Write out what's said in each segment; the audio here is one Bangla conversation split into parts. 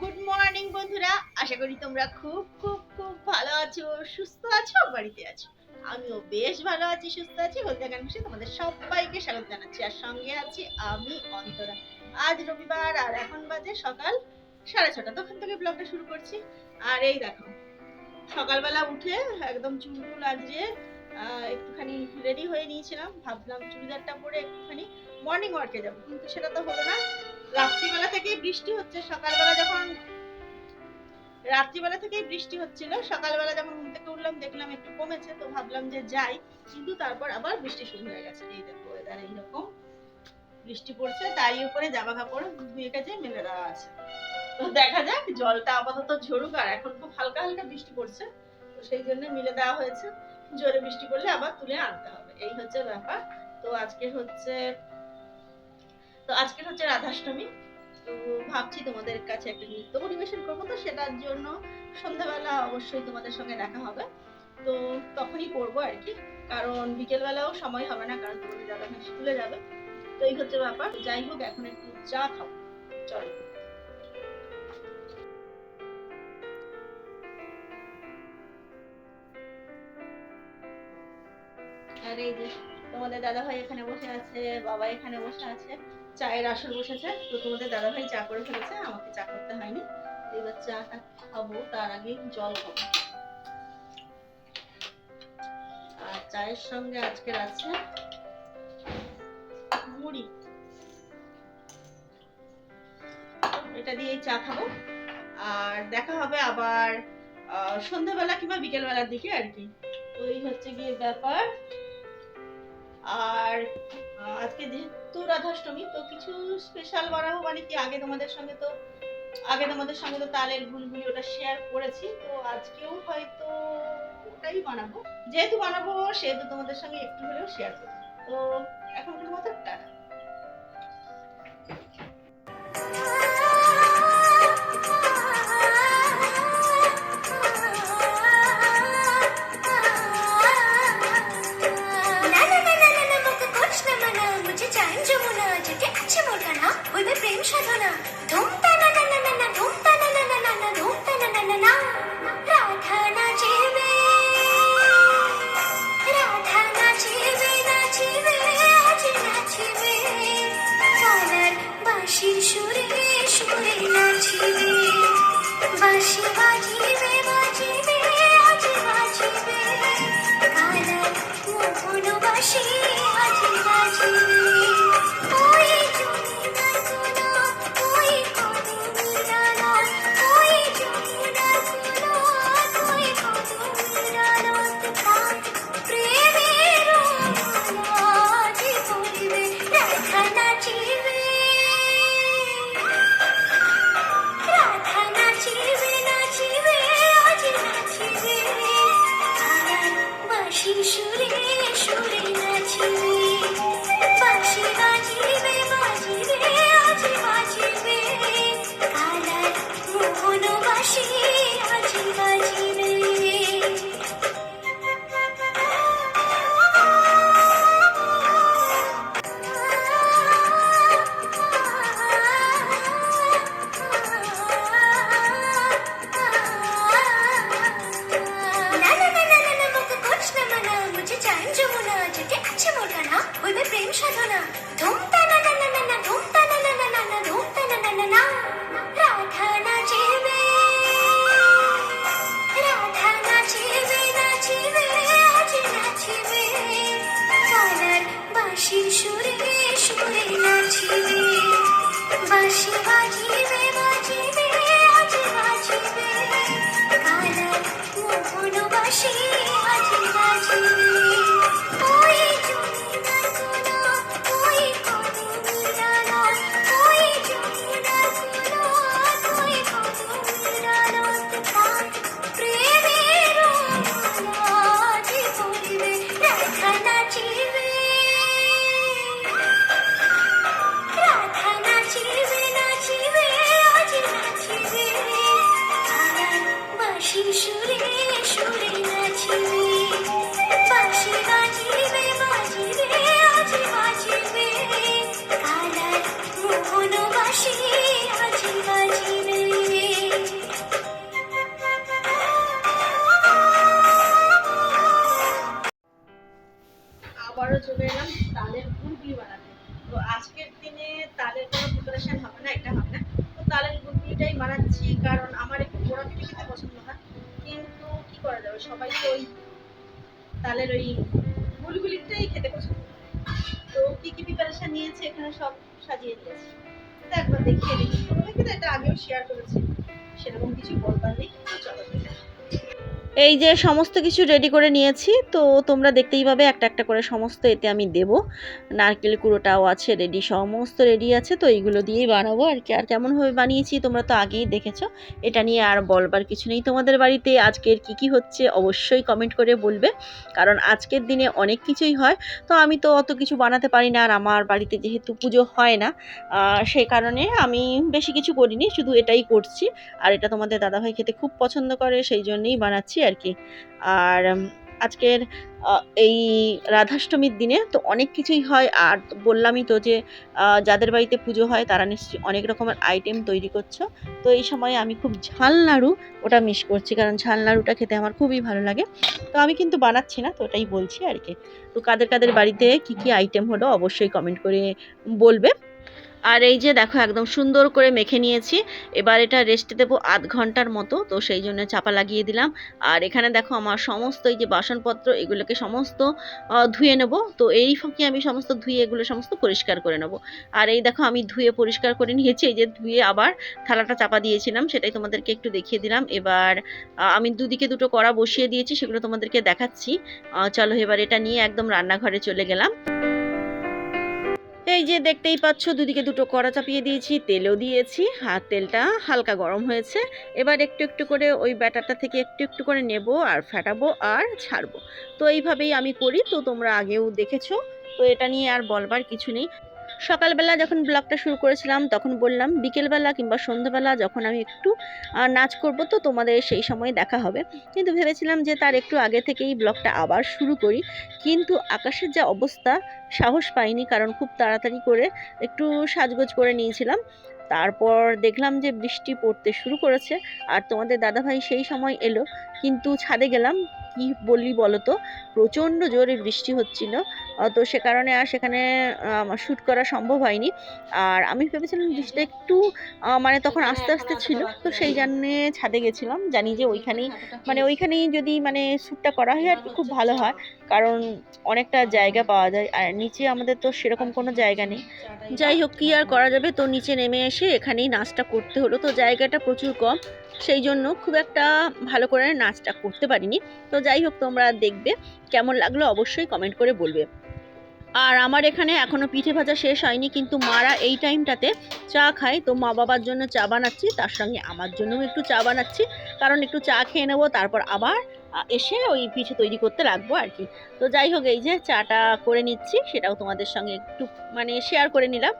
গুড মর্নিং বন্ধুরা। আশা করি তোমরা খুব খুব খুব ভালো আছো, সুস্থ আছো, বাড়িতে আছো। আমিও বেশ ভালো আছি, সুস্থ আছি। হলদিয়া গান তোমাদের সবাইকে স্বাগত জানাচ্ছি, আর সঙ্গে আছি আমি অন্তরা। আজ রবিবার, আর এখন বাজে সকাল সাড়ে ছটা। তখন থেকে ব্লগটা শুরু করছি। আর এই দেখো, সকালবেলা উঠে একদম চুল টুল আজকে একটুখানি রেডি হয়ে নিয়েছিলাম। ভাবলাম চুড়িদারটা পরে একটুখানি মর্নিং ওয়ার্কে যাব। কিন্তু সেটা তো হলো না। রাত্রিবেলা থেকেই বৃষ্টি হচ্ছে। সকালবেলা যখন রাত্রিবেলা থেকেই বৃষ্টি হচ্ছিল, সকালবেলা যখন ঘুম থেকে উঠলাম, দেখলাম একটু কমেছে, তো ভাবলাম যে যাই। কিন্তু তারপর আবার বৃষ্টি শুরু হয়ে গেছে। এই দেখো ওয়েদার এইরকম বৃষ্টি পড়ছে। তারই উপরে জামা কাপড় ধুয়ে গেছে মেলে দেওয়া আছে। তো দেখা যাক, জলটা আপাতত ঝরুক, আর এখন খুব হালকা হালকা বৃষ্টি পড়ছে। তো সেই জন্য মিলে দেওয়া হয়েছে। জোরে বৃষ্টি পড়লে আবার তুলে আনতে হবে। এই হচ্ছে ব্যাপার। তো আজকে হচ্ছে, তো আজকের হচ্ছে রাধাষ্টমী। তো ভাবছি তোমাদের কাছে একটা নৃত্য পরিবেশন করব। তো সেটার জন্য সন্ধ্যাবেলা অবশ্যই তোমাদের সঙ্গে দেখা হবে। তো তখনই করব আর কি। কারণ বিকেলবেলাও সময় হবে না, কারণ তোমাদের দাদা স্কুলে যাবে। তো এই হচ্ছে ব্যাপার। যাই হোক, এখন একটু চা খাব। চলো। আর এই যে তোমাদের দাদা ভাই এখানে বসে আছে, বাবা এখানে বসে আছে, চায়ের আসর বসেছে। তো তোমাদের চা করে ফেলেছে, আমাকে চা করতে হয়নি। এবার খাব, তার আগে জল খাব। আর চায়ের সঙ্গে আজকের আছে মুড়ি। এটা দিয়েই চা খাব। আর দেখা হবে আবার সন্ধ্যাবেলা কিংবা বিকেলবেলার দিকে আর কি। এই হচ্ছে গিয়ে ব্যাপার। আর আজকে যেহেতু রাধাষ্টমী, তো কিছু স্পেশাল বানাবো মানে কি? আগে তোমাদের সঙ্গে তো, আগে তোমাদের সঙ্গে তো তালের গুলগুলি ওটা শেয়ার করেছি, তো আজকেও হয়তো ওটাই বানাবো। যেহেতু বানাবো, সেহেতু তোমাদের সঙ্গে একটু হলেও শেয়ার করব। তো এখনকার মতো টাটা। 情书里 she should সব সাজিয়ে দিয়েছি। একবার দেখিয়ে দিচ্ছি তোমাদেরকে তো এটা আগেও শেয়ার করেছি। সেরকম কিছু বলবার নেই। চলো। এই যে সমস্ত কিছু রেডি করে নিয়েছি, তো তোমরা দেখতেই পাবে একটা একটা করে সমস্ত এতে আমি দেব। নারকেল কুড়োটাও আছে রেডি সমস্ত রেডি আছে, তো এইগুলো দিয়েই বানাবো আর কি। আর কেমনভাবে বানিয়েছি তোমরা তো আগেই দেখেছ। এটা নিয়ে আর বলবার কিছু নেই তোমাদের বাড়িতে, আজকের কি কি হচ্ছে অবশ্যই কমেন্ট করে বলবে। কারণ আজকের দিনে অনেক কিছুই হয়, তো আমি তো অত কিছু বানাতে পারি না আর আমার বাড়িতে যেহেতু পুজো হয় না সেই কারণে আমি বেশি কিছু করিনি, শুধু এটাই করছি। আর এটা তোমাদের দাদাভাই খেতে খুব পছন্দ করে, সেই জন্যেই বানাচ্ছি। আর কি আর আজকের এই রাধাষ্টমীর দিনে তো অনেক কিছুই হয়। আর বললামই তো যে যাদের বাড়িতে পুজো হয় তারা নিশ্চয়ই অনেক রকমের আইটেম তৈরি করছ। তো এই সময় আমি খুব ঝাল নাড়ু ওটা মিস করছি। কারণ ঝাল নাড়ুটা খেতে আমার খুবই ভালো লাগে। তো আমি কিন্তু বানাচ্ছি না, তো ওটাই বলছি আর কি তো কাদের কাদের বাড়িতে কি কি আইটেম হলো অবশ্যই কমেন্ট করে বলবে। আর এই যে দেখো, একদম সুন্দর করে মেখে নিয়েছি। এবার এটা রেস্টে দেবো আধ ঘণ্টার মতো, তো সেই জন্য চাপা লাগিয়ে দিলাম। আর এখানে দেখো, আমার সমস্ত এই যে বাসনপত্র, এগুলোকে সমস্ত ধুয়ে নেব। তো এই ফাঁকে আমি সমস্ত ধুয়ে, এগুলো সমস্ত পরিষ্কার করে নেব। আর এই দেখো, আমি ধুয়ে পরিষ্কার করে নিয়েছি। এই যে ধুয়ে আবার থালাটা চাপা দিয়েছিলাম, সেটাই তোমাদেরকে একটু দেখিয়ে দিলাম। এবার আমি দুদিকে দুটো কড়া বসিয়ে দিয়েছি, সেগুলো তোমাদেরকে দেখাচ্ছি। চলো এবার এটা নিয়ে একদম রান্নাঘরে চলে গেলাম। এই যে দেখতেই পাচ্ছ, দুদিকে দুটো কড়া চাপিয়ে দিয়েছি, তেলও দিয়েছি, আর তেলটা হালকা গরম হয়েছে। এবার একটু একটু করে ওই ব্যাটারটা থেকে একটু একটু করে নেব আর ফেটাবো আর ছাড়বো। তো এইভাবেই আমি করি, তো তোমরা আগেও দেখেছ। তো এটা নিয়ে আর বলবার কিছু নেই। সকালবেলা যখন ব্লগটা শুরু করেছিলাম, তখন বললাম বিকেলবেলা কিংবা সন্ধ্যাবেলা যখন আমি একটু নাচ করব, তো তোমাদের সেই সময় দেখা হবে। কিন্তু ভেবেছিলাম যে তার একটু আগে থেকেই ব্লগটা আবার শুরু করি। কিন্তু আকাশের যা অবস্থা, সাহস পাইনি, কারণ খুব তাড়াতাড়ি করে একটু সাজগোজ করে নিয়েছিলাম। তারপর দেখলাম যে বৃষ্টি পড়তে শুরু করেছে। আর তোমাদের দাদাভাই সেই সময় এলো। কিন্তু ছাদে গেলাম। কি বললি বলো তো প্রচণ্ড জোরে বৃষ্টি হচ্ছিল। তো সে কারণে আর সেখানে শ্যুট করা সম্ভব হয়নি। আর আমি ভেবেছিলাম বৃষ্টিটা একটু মানে তখন আস্তে আস্তে ছিল। তো সেই জন্যে ছাদে গেছিলাম। জানি যে ওইখানেই মানে ওইখানেই যদি মানে শ্যুটটা করা হয় আর কি, খুব ভালো হয়। কারণ অনেকটা জায়গা পাওয়া যায়। আর নিচে আমাদের তো সেরকম কোনো জায়গা নেই। যাই হোক, কি আর করা যাবে? তো নিচে নেমে এসে এখানেই নাচটা করতে হলো। তো জায়গাটা প্রচুর কম। সেই জন্য খুব একটা ভালো করে নাচটা করতে পারিনি। তো যাই হোক, তোমরা দেখবে কেমন লাগল অবশ্যই কমেন্ট করে বলবে। আর আমার এখানে এখনও পিঠে ভাজা শেষ হয়নি, কিন্তু মারা এই টাইমটাতে চা খায়। তো মা বাবার জন্য চা বানাচ্ছি, তার সঙ্গে আমার জন্যও একটু চা বানাচ্ছি। কারণ একটু চা খেয়ে নেব, তারপর আবার এসে ওই পিঠে তৈরি করতে লাগবো আর কি। তো যাই হোক, এই যে চাটা করে নিচ্ছি, সেটাও তোমাদের সঙ্গে একটু মানে শেয়ার করে নিলাম।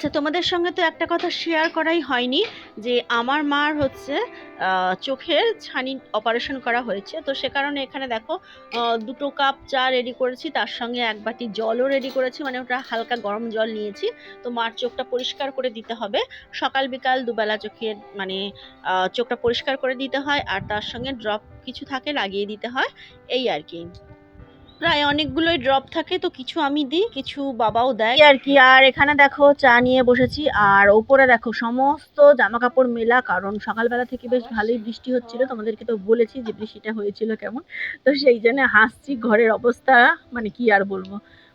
আচ্ছা তোমাদের সঙ্গে তো একটা কথা শেয়ার করাই হয়নি, যে আমার মার হচ্ছে চোখের ছানি অপারেশন করা হয়েছে। তো সে কারণে এখানে দেখো দুটো কাপ চা রেডি করেছি, তার সঙ্গে এক বাটি জলও রেডি করেছি মানে ওটা হালকা গরম জল নিয়েছি। তো মার চোখটা পরিষ্কার করে দিতে হবে। সকাল বিকাল দুবেলা চোখের মানে চোখটা পরিষ্কার করে দিতে হয়, আর তার সঙ্গে ড্রপ কিছু থাকে লাগিয়ে দিতে হয়, এই আর কি। প্রায় অনেকগুলোই ড্রপ থাকে তো কিছু আমি দিই কিছু বাবাও দেয়। আর কি আর এখানে দেখো চা নিয়ে বসেছি আর ওপরে দেখো সমস্ত জামা কাপড় মেলা কারণ সকালবেলা থেকে বেশ ভালোই বৃষ্টি হচ্ছিল তোমাদেরকে তো বলেছি যে বৃষ্টিটা হয়েছিল কেমন। তো সেই জন্য হাসছি ঘরের অবস্থা মানে কি আর বলব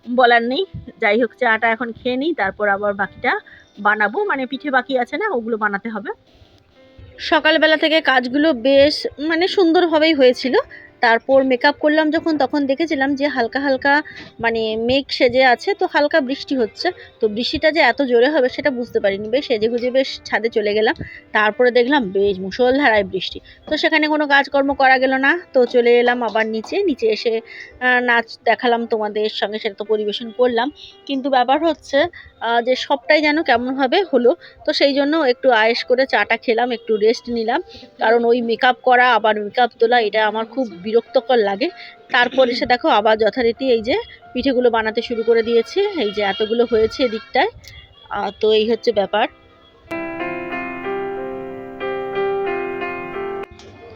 বলার নেই। যাই হোক চাটা এখন খেয়ে নিই তারপর আবার বাকিটা বানাবো মানে পিঠে বাকি আছে না ওগুলো বানাতে হবে। সকালবেলা থেকে কাজগুলো বেশ মানে সুন্দরভাবেই হয়েছিল। তারপর মেকআপ করলাম যখন, তখন দেখেছিলাম যে হালকা হালকা মানে মেঘ সেজে আছে, তো হালকা বৃষ্টি হচ্ছে। তো বৃষ্টিটা যে এত জোরে হবে সেটা বুঝতে পারিনি। বেশ সেজে গুজে বেশ ছাদে চলে গেলাম। তারপরে দেখলাম বেশ মুষলধারায় বৃষ্টি। তো সেখানে কোনো কাজকর্ম করা গেল না। তো চলে এলাম আবার নিচে। নিচে এসে নাচ দেখালাম তোমাদের সঙ্গে, সেটা তো পরিবেশন করলাম। কিন্তু ব্যাপার হচ্ছে যে সবটাই যেন কেমনভাবে হলো। তো সেই জন্য একটু আয়েস করে চাটা খেলাম, একটু রেস্ট নিলাম। কারণ ওই মেকআপ করা, আবার মেকআপ তোলা, এটা আমার খুব বিরক্তকর লাগে। তারপর এসে দেখো আবার যথারীতি এই যে পিঠেগুলো বানাতে শুরু করে দিয়েছে। এই যে এতগুলো হয়েছে এদিকটায়। তো এই হচ্ছে ব্যাপার।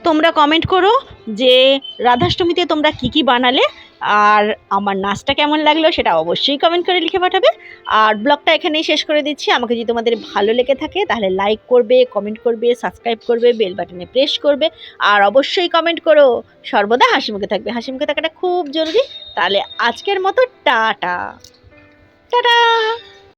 তোমরা কমেন্ট করো যে রাধাষ্টমীতে তোমরা কি কি বানালে আর আমার নাচটা কেমন লাগল সেটা অবশ্যই কমেন্ট করে লিখে পাঠাবে। আর ব্লগটা এখানেই শেষ করে দিচ্ছি। আমাকে যদি তোমাদের ভালো লেগে থাকে তাহলে লাইক করবে কমেন্ট করবে সাবস্ক্রাইব করবে বেল বাটনে প্রেস করবে। আর অবশ্যই কমেন্ট করো। সর্বদা হাসি মুখে থাকবে। হাসি মুখে থাকাটা খুব জরুরি। তাহলে আজকের মতো, টাটা। টাটা!